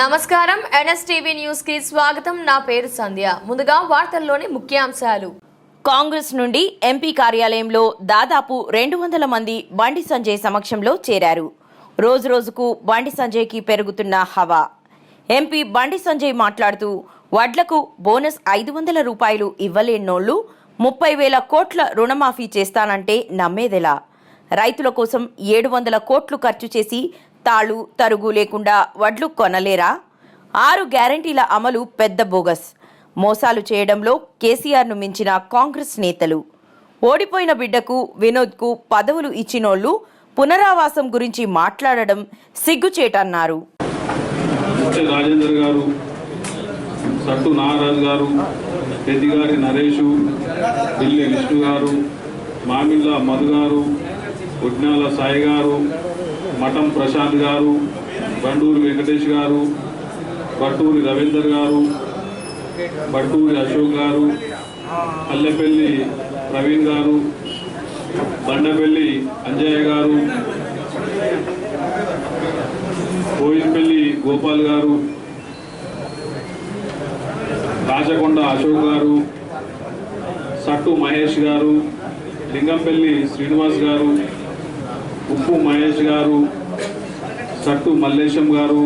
నమస్కారం. ఎన్ఎస్టీవీ న్యూస్కి స్వాగతం. నా పేరు సంధ్య. ముందుగా వార్తల్లోని ముఖ్యాంశాలు. కాంగ్రెస్ నుండి ఎంపీ కార్యాలయంలో దాదాపు రెండు వందల మంది బండి సంజయ్ సమక్షంలో చేరారు. రోజు రోజుకు బండి సంజయ్కి పెరుగుతున్న హవా. ఎంపీ బండి సంజయ్ మాట్లాడుతూ వడ్లకు బోనస్ ఐదు వందల రూపాయలు ఇవ్వలేనోళ్ళు ముప్పై వేల కోట్ల రుణమాఫీ చేస్తానంటే నమ్మేదెలా? రైతుల కోసం ఏడు వందల కోట్లు ఖర్చు చేసి తాళు తరుగు లేకుండా వడ్లు కొనలేరా? ఆరు గ్యారంటీల అమలు పెద్ద బోగస్. మోసాలు చేయడంలో కేసీఆర్ను మించిన కాంగ్రెస్ నేతలు. ఓడిపోయిన బిడ్డకు వినోద్కు పదవులు ఇచ్చినోళ్ళు పునరావాసం గురించి మాట్లాడడం సిగ్గుచేటన్నారు. రాజేందర్ గారు సట్టు నాగరాజు గారు పెద్దిగారి నరేషు పిల్లి విష్ణు గారు మామిళ్ళ మధు గారు ఉజ్ఞాల సాయి గారు మఠం ప్రశాంత్ గారు బండూరి వెంకటేష్ గారు బట్టూరి రవీందర్ గారు బట్టూరి అశోక్ గారు అల్లెపల్లి ప్రవీణ్ గారు బండపల్లి అంజయ్య గారు కోయిల్పల్లి గోపాల్ గారు రాచకొండ అశోక్ గారు సట్టు మహేష్ గారు లింగంపల్లి శ్రీనివాస్ గారు ఉప్పు మహేష్ గారు సట్టు మల్లేశం గారు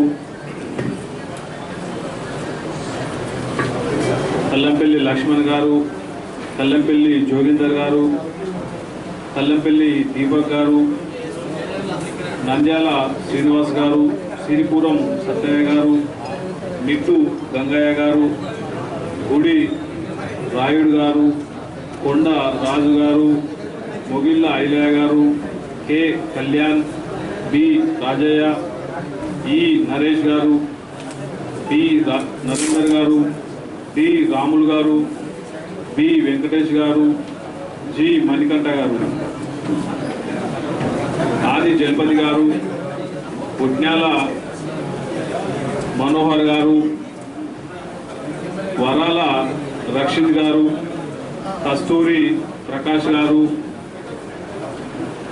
కల్లంపల్లి లక్ష్మణ్ గారు కల్లంపల్లి జోగిందర్ గారు కల్లంపల్లి దీపక్ గారు నంద్యాల శ్రీనివాస్ గారు సిరిపురం సత్యయ్య గారు నిట్టు గంగయ్య గారు గుడి రాయుడు గారు కొండ రాజు గారు మొగిళ్ళ ఐలయ్య గారు కె కళ్యాణ్ బి రాజయ్య ఈ నరేష్ గారు బి నరేందర్ గారు డి రాములు గారు బి వెంకటేష్ గారు జి మణికంఠ గారు. ఆది జలపతి గారు పుట్నాల మనోహర్ గారు వరాల రక్షిత్ గారు కస్తూరి ప్రకాష్ గారు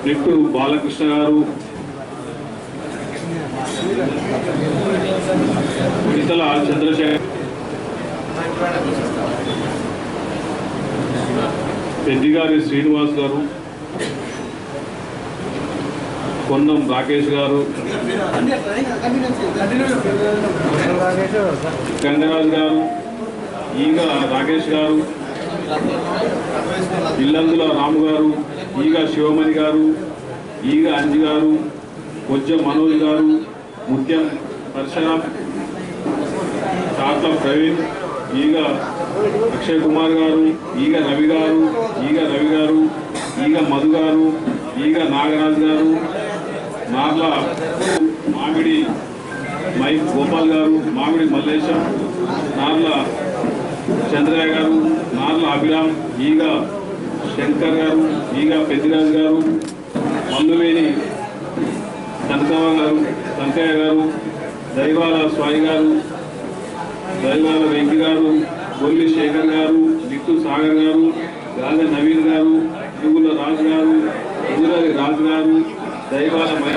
నిట్టు బాలకృష్ణ గారు. ఇతల చంద్రశేఖర్ పెద్దిగారి శ్రీనివాస్ గారు. పొన్నం రాకేష్ గారు. గంగరాజు గారు. ఈగ రాకేష్ గారు. ఇల్లందుల రాము గారు. ఈగ శివమణి గారు ఈగ అంజి గారు కొజ్జ మనోజ్ గారు ముత్యం పరశురాం టాట్ల ప్రవీణ్ ఈగ అక్షయ్ కుమార్ గారు ఈగ రవి గారు ఈగ రవి గారు ఈగ మధు గారు ఈగ నాగరాజు గారు నార్ల మామిడి మై గోపాల్ గారు మామిడి మల్లేశం నార్ల చంద్రయ్య గారు నార్ల అభిరామ్ ఈగ శంకర్ గారు ఈగా పెద్దిరాజు గారు మల్లువేని కనకమ్మ గారు వెంకయ్య గారు దైవాల స్వామి గారు దైవాల వెంకి గారు బొల్లి శేఖర్ గారు నిట్టు సాగర్ గారు గాజ నవీన్ గారు తిరుగుల రాజు గారు ఎదురది రాజు గారు దైవాల మయ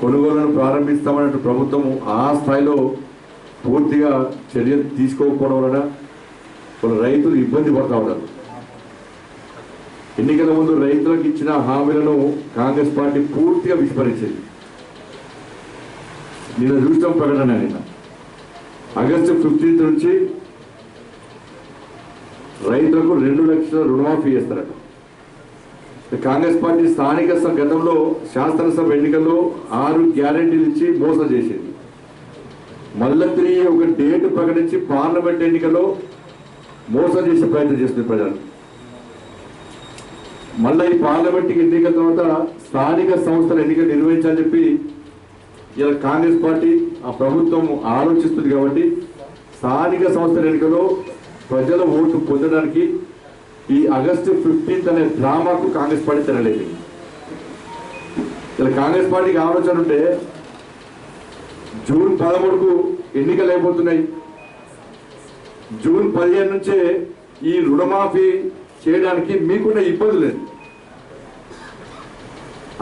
కొనుగోలును ప్రారంభిస్తామన్నట్టు ప్రభుత్వం ఆ స్థాయిలో పూర్తిగా చర్యలు తీసుకోకపోవడం వలన కొన్ని రైతులు ఇబ్బంది పడతా ఉన్నారు. ఎన్నికల ముందు రైతులకు ఇచ్చిన హామీలను కాంగ్రెస్ పార్టీ పూర్తిగా విస్మరించింది. నిన్న చూసాం ప్రకటన నిన్న. ఆగస్టు ఫిఫ్టీన్త్ నుంచి రైతులకు రెండు లక్షల రుణమాఫీ చేస్తారట. కాంగ్రెస్ పార్టీ స్థానిక గతంలో శాసనసభ ఎన్నికల్లో ఆరు గ్యారంటీలు ఇచ్చి మోసం చేసింది. మళ్ళీ తిరిగి ఒక డేట్ ప్రకటించి పార్లమెంట్ ఎన్నికల్లో మోసం చేసే ప్రయత్నం చేస్తుంది ప్రజలు. మళ్ళీ ఈ పార్లమెంట్ ఎన్నికల తర్వాత స్థానిక సంస్థల ఎన్నికలు నిర్వహించాలని చెప్పి ఇలా కాంగ్రెస్ పార్టీ ఆ ప్రభుత్వం ఆలోచిస్తుంది కాబట్టి స్థానిక సంస్థల ఎన్నికలో ప్రజల ఓటు పొందడానికి ఈ ఆగస్టు ఫిఫ్టీన్త్ అనే డ్రామాకు కాంగ్రెస్ పార్టీ తెరలేదు ఇలా కాంగ్రెస్ పార్టీకి ఆలోచన ఉంటే జూన్ పదమూడుకు ఎన్నికలు అయిపోతున్నాయి. జూన్ పదిహేను నుంచే ఈ రుణమాఫీ చేయడానికి మీకున్న ఇబ్బంది లేదు.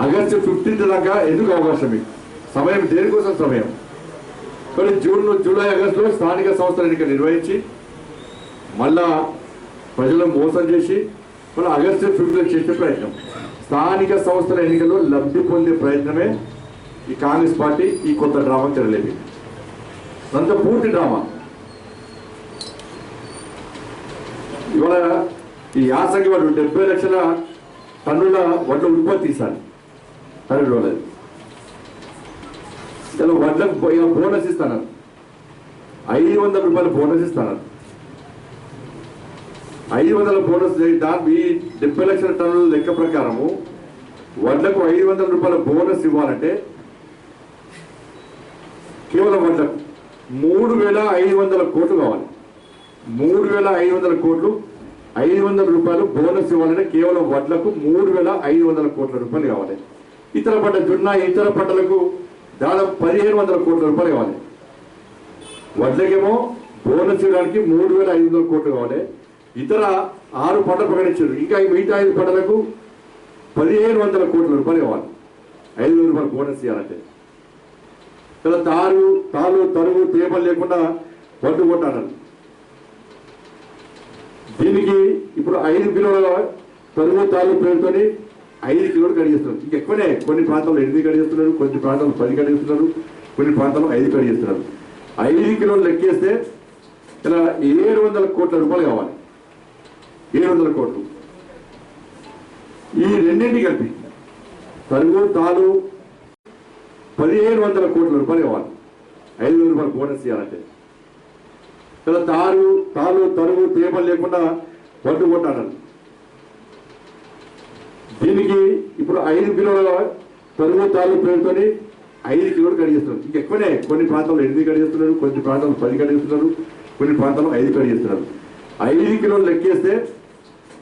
ఆగస్టు ఫిఫ్టీన్త్ దాకా ఎందుకు అవకాశం మీకు? సమయం దేనికోసం సమయం? కానీ జూన్ జూలై ఆగస్టులో స్థానిక సంస్థల ఎన్నిక నిర్వహించి మళ్ళా ప్రజలను మోసం చేసి మళ్ళీ ఆగస్టు ఫిఫ్టీన్త్ చేసే ప్రయత్నం. స్థానిక సంస్థల ఎన్నికల్లో లబ్ధి పొందే ప్రయత్నమే ఈ కాంగ్రెస్ పార్టీ ఈ కొత్త డ్రామా తెరలేదు అంత పూర్తి డ్రామా. ఇవాళ ఈ యాసంగి వాళ్ళు డెబ్బై లక్షల టన్నుల వడ్ల ఉత్పత్తి తీశారు కరెంట్ వాళ్ళది ఇలా వడ్లకు బోనస్ ఇస్తాను ఐదు వందల రూపాయలు బోనస్ ఇస్తాను ఐదు వందల బోనస్ దాని ఈ డెబ్బై లక్షల టన్నుల లెక్క ప్రకారము వడ్లకు ఐదు వందల రూపాయల బోనస్ ఇవ్వాలంటే కేవలం వడ్లకు మూడు వేల ఐదు వందల కోట్లు కావాలి. మూడు వేల ఐదు వందల కోట్లు ఐదు వందల రూపాయలు బోనస్ ఇవ్వాలంటే కేవలం వడ్లకు మూడు వేల ఐదు వందల కోట్ల రూపాయలు కావాలి. ఇతర పంట జొన్న ఇతర పంటలకు దాదాపు పదిహేను వందల కోట్ల రూపాయలు కావాలి. వడ్లకేమో బోనస్ ఇవ్వడానికి మూడు వేల ఐదు వందల కోట్లు కావాలి. ఇతర ఆరు పంటలు ప్రకటించారు. ఇంకా మిగతా ఐదు పంటలకు పదిహేను వందల కోట్ల రూపాయలు ఇవ్వాలి ఐదు వేల రూపాయలు బోనస్ ఇవ్వాలంటే. ఇలా తారు తాలు తరుగు తేమలు లేకుండా వడ్డు కొట్టాను దీనికి ఇప్పుడు ఐదు కిలోల తరుగు తాలు పేరుతోని ఐదు కిలోలు కడిగిస్తున్నారు. ఇంక ఎక్కువనే కొన్ని ప్రాంతాల్లో ఎనిమిది కడిగిస్తున్నారు కొన్ని ప్రాంతాల్లో పది కడిగిస్తున్నారు కొన్ని ప్రాంతాల్లో ఐదు కడిగిస్తున్నారు. ఐదు కిలోలు లెక్కేస్తే ఇలా ఏడు వందల కోట్ల రూపాయలు కావాలి. ఏడు వందల కోట్లు. ఈ రెండింటి కలిపి తరుగు తాను పదిహేను వందల కోట్ల రూపాయలు ఇవ్వాలి ఐదు వేల రూపాయలు బోనస్ ఇవ్వాలంటే. ఇలా తారు తాను తరుగు తేమ లేకుండా వడ్డు దీనికి ఇప్పుడు ఐదు కిలోల తరుగు తాలు పేరుతోని ఐదు కిలోలు కడిగిస్తున్నారు ఇంక ఎక్కువనే కొన్ని ప్రాంతాల్లో ఎనిమిది కడిగిస్తున్నారు కొన్ని ప్రాంతాల్లో పది కడిగిస్తున్నారు కొన్ని ప్రాంతాల్లో ఐదు కడిగిస్తున్నారు ఐదు కిలోలు లెక్కేస్తే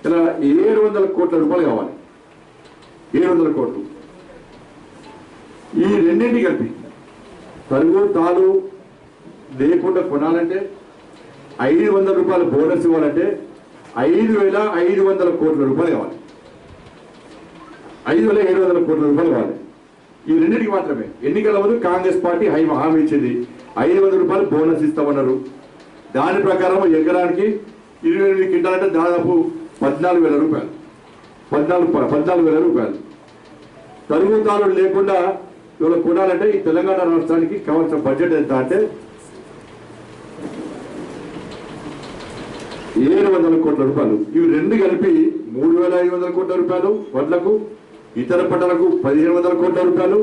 ఇలా ఏడు వందల కోట్ల రూపాయలు కావాలి. ఏడు వందల కోట్లు. ఈ రెండింటి కలిపి తరుగు తాలు లేకుండా కొనాలంటే ఐదు వందల రూపాయల బోనస్ ఇవ్వాలంటే ఐదు వేల ఐదు వందల కోట్ల రూపాయలు కావాలి. ఐదు వేల ఏడు వందల కోట్ల రూపాయలు కావాలి. ఈ రెండింటికి మాత్రమే. ఎన్నికల ముందు కాంగ్రెస్ పార్టీ హై హామీ ఇచ్చింది. ఐదు వందల రూపాయలు బోనస్ ఇస్తామన్నారు. దాని ప్రకారం ఎకరానికి ఇరవై ఎనిమిది క్వింటాలంటే దాదాపు పద్నాలుగు వేల రూపాయలు. పద్నాలుగు పద్నాలుగు వేల రూపాయలు. తరుగుతాలు లేకుండా ఇవాళ కొనాలంటే ఈ తెలంగాణ రాష్ట్రానికి కావాల్సిన బడ్జెట్ ఎంత అంటే ఏడు వందల కోట్ల రూపాయలు. ఇవి రెండు కలిపి మూడు వేల ఐదు వందల కోట్ల రూపాయలు వడ్లకు. ఇతర పంటలకు పదిహేను వందల కోట్ల రూపాయలు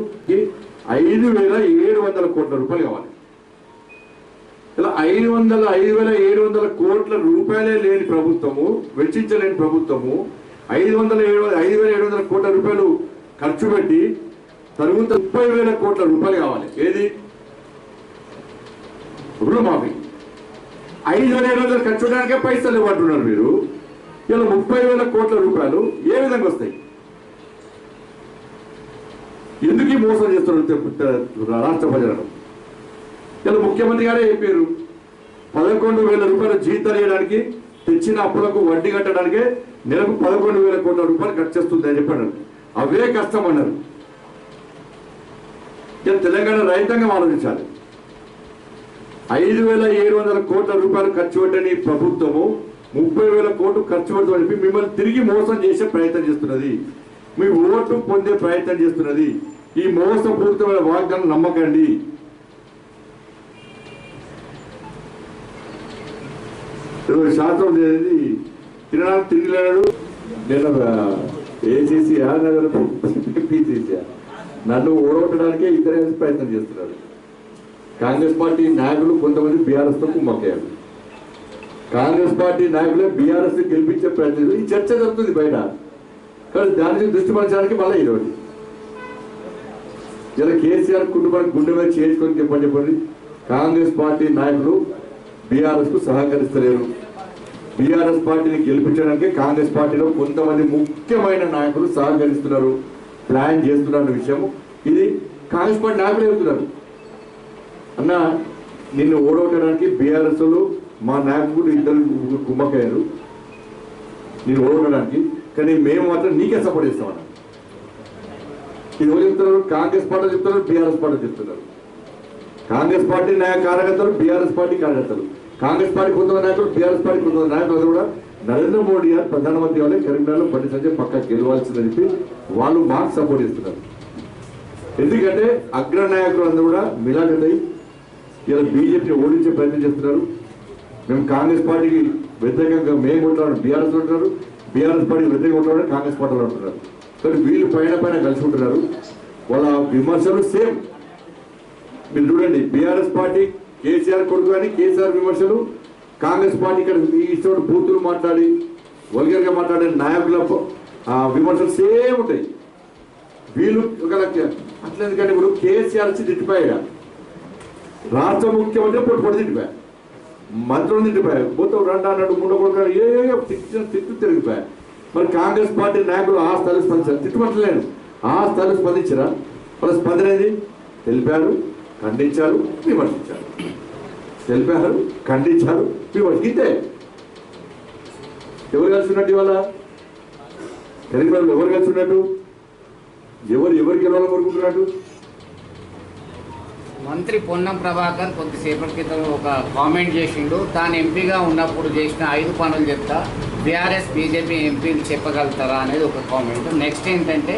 ఐదు వేల ఏడు వందల కోట్ల రూపాయలు కావాలి. ఇలా ఐదు వందల ఐదు వేల ఏడు వందల కోట్ల రూపాయలే లేని ప్రభుత్వము వెచ్చించలేని ప్రభుత్వము ఐదు వందల ఏడు ఐదు వేల ఏడు వందల కోట్ల రూపాయలు ఖర్చు పెట్టి తరుగుత ముప్పై వేల కోట్ల రూపాయలు కావాలి. ఏది? రుణమాఫీ. ఐదు వేల ఏడు వందలు ఖర్చు పెట్టడానికే పైసలు ఇవ్వంటున్నారు మీరు. ఇలా ముప్పై వేల కోట్ల రూపాయలు ఏ విధంగా వస్తాయి? ఎందుకు ఈ మోసం చేస్తున్నారు రాష్ట్ర ప్రజలను ఇలా ముఖ్యమంత్రి గారే చెప్పారు పదకొండు వేల రూపాయలు జీతాలు ఇవ్వడానికి తెచ్చిన అప్పులకు వడ్డీ కట్టడానికే నెలకు పదకొండు వేల కోట్ల రూపాయలు ఖర్చు చేస్తుంది అని చెప్పాడు. అవే కష్టం అన్నారు. తెలంగాణ రైతాంగం ఆలోచించాలి. ఐదు వేల ఏడు వందల కోట్ల రూపాయలు ఖర్చు పెట్టని ప్రభుత్వము ముప్పై వేల కోట్లు ఖర్చు పెడతామని చెప్పి మిమ్మల్ని తిరిగి మోసం చేసే ప్రయత్నం చేస్తున్నది. మీ ఓటు పొందే ప్రయత్నం చేస్తున్నది. ఈ మోసపూరితమైన వాగ్దానం నమ్మకండి. ఏదో శాస్త్రం అనేది తినడానికి తిండి లేడు నేను ఏసీసీ పిసిసి నన్ను ఓడగొట్టడానికే ఇద్దరు కలిసి ప్రయత్నం చేస్తున్నారు. కాంగ్రెస్ పార్టీ నాయకులు కొంతమంది బీఆర్ఎస్తో కుమ్మక్కారు కాంగ్రెస్ పార్టీ నాయకులే బీఆర్ఎస్ గెలిపించే ప్రయత్నం ఈ చర్చ జరుగుతుంది బయట. దాని నుంచి దృష్టి పరచడానికి మళ్ళీ ఈరోజు. ఇలా కేసీఆర్ కుటుంబానికి గుండె మీద చేసుకొని చెప్పండి చెప్పండి. కాంగ్రెస్ పార్టీ నాయకులు బీఆర్ఎస్కు సహకరిస్తలేరు. బీఆర్ఎస్ పార్టీని గెలిపించడానికి కాంగ్రెస్ పార్టీలో కొంతమంది ముఖ్యమైన నాయకులు సహకరిస్తున్నారు. ప్లాన్ చేస్తున్నారు విషయము. ఇది కాంగ్రెస్ పార్టీ నాయకులు చెబుతున్నారు. అన్న నిన్ను ఓడగొట్టడానికి బీఆర్ఎస్లు మా నాయకుడు ఇద్దరు కుమ్మకయ్యారు నేను ఓడగొట్టడానికి కానీ మేము మాత్రం నీకే సపోర్ట్ చేస్తామన్నా. ఇది ఎవరు చెప్తున్నారు? కాంగ్రెస్ పార్టీ చెప్తున్నారు బీఆర్ఎస్ పార్టీ చెప్తున్నారు. కాంగ్రెస్ పార్టీ నాయక కార్యకర్తలు బీఆర్ఎస్ పార్టీ కార్యకర్తలు. కాంగ్రెస్ పార్టీ కొంతమంది నాయకులు బీఆర్ఎస్ పార్టీ కొంతమంది నాయకులు కూడా నరేంద్ర మోడీ గారు ప్రధానమంత్రి వాళ్ళే కరీంనగర్లో బండి సంజయ్ పక్క గెలవాల్సిందని చెప్పి వాళ్ళు మాకు సపోర్ట్ చేస్తున్నారు. ఎందుకంటే అగ్ర నాయకులు అందరూ కూడా మిలాగతై ఇలా బీజేపీని ఓడించే ప్రయత్నం చేస్తున్నారు. మేము కాంగ్రెస్ పార్టీకి వ్యతిరేకంగా మేము ఉంటారు బీఆర్ఎస్ ఉంటున్నారు బీఆర్ఎస్ పార్టీ వ్యతిరేకంగా ఉంటాడు కాంగ్రెస్ పార్టీలో ఉంటున్నారు. కానీ వీళ్ళు పైన పైన కలిసి ఉంటున్నారు. వాళ్ళ విమర్శలు సేమ్. మీరు చూడండి బీఆర్ఎస్ పార్టీ కేసీఆర్ కొడుకు కానీ కేసీఆర్ విమర్శలు కాంగ్రెస్ పార్టీ ఇక్కడ ఇష్టం బూతులు మాట్లాడి వల్గర్గా మాట్లాడే నాయకుల ఆ, విమర్శలు సేమ్ ఉంటాయి. వీళ్ళు ఒక అట్లా ఎందుకంటే ఇప్పుడు కేసీఆర్ వచ్చి తిట్టిపోయాడు? రాష్ట్ర ముఖ్యమంత్రి పొట్టు పొట్టు తిట్టిపోయా? మంత్రులు తిట్టిపోయారు మొత్తం రెండు అన్నాడు మూడో కొడుకు ఏ ఏ తిట్టిన తిట్టు తిరిగిపోయా మరి కాంగ్రెస్ పార్టీ నాయకులు ఆ స్థాయి స్పందించారు. తిట్టుమంటలేను ఆ స్థాయి స్పందించరా? వాళ్ళ స్పందన ఏది? తెలిపారు ఖండించారు విమర్శించారు. తెలిపారు ఖండించారు విమర్శితే ఎవరు కలిసి ఉన్నట్టు ఇవాళ? తెలుగు ఎవరు కలిసి ఉన్నట్టు ఎవరు ఎవరికి గెలవాలని కోరుకుంటున్నట్టు మంత్రి పొన్నం ప్రభాకర్ కొద్దిసేపటి క్రితం ఒక కామెంట్ చేసిండు. తాను ఎంపీగా ఉన్నప్పుడు చేసిన ఐదు పనులు చెప్తా. బీఆర్ఎస్ బీజేపీ ఎంపీలు చెప్పగలుగుతారా అనేది ఒక కామెంట్. నెక్స్ట్ ఏంటంటే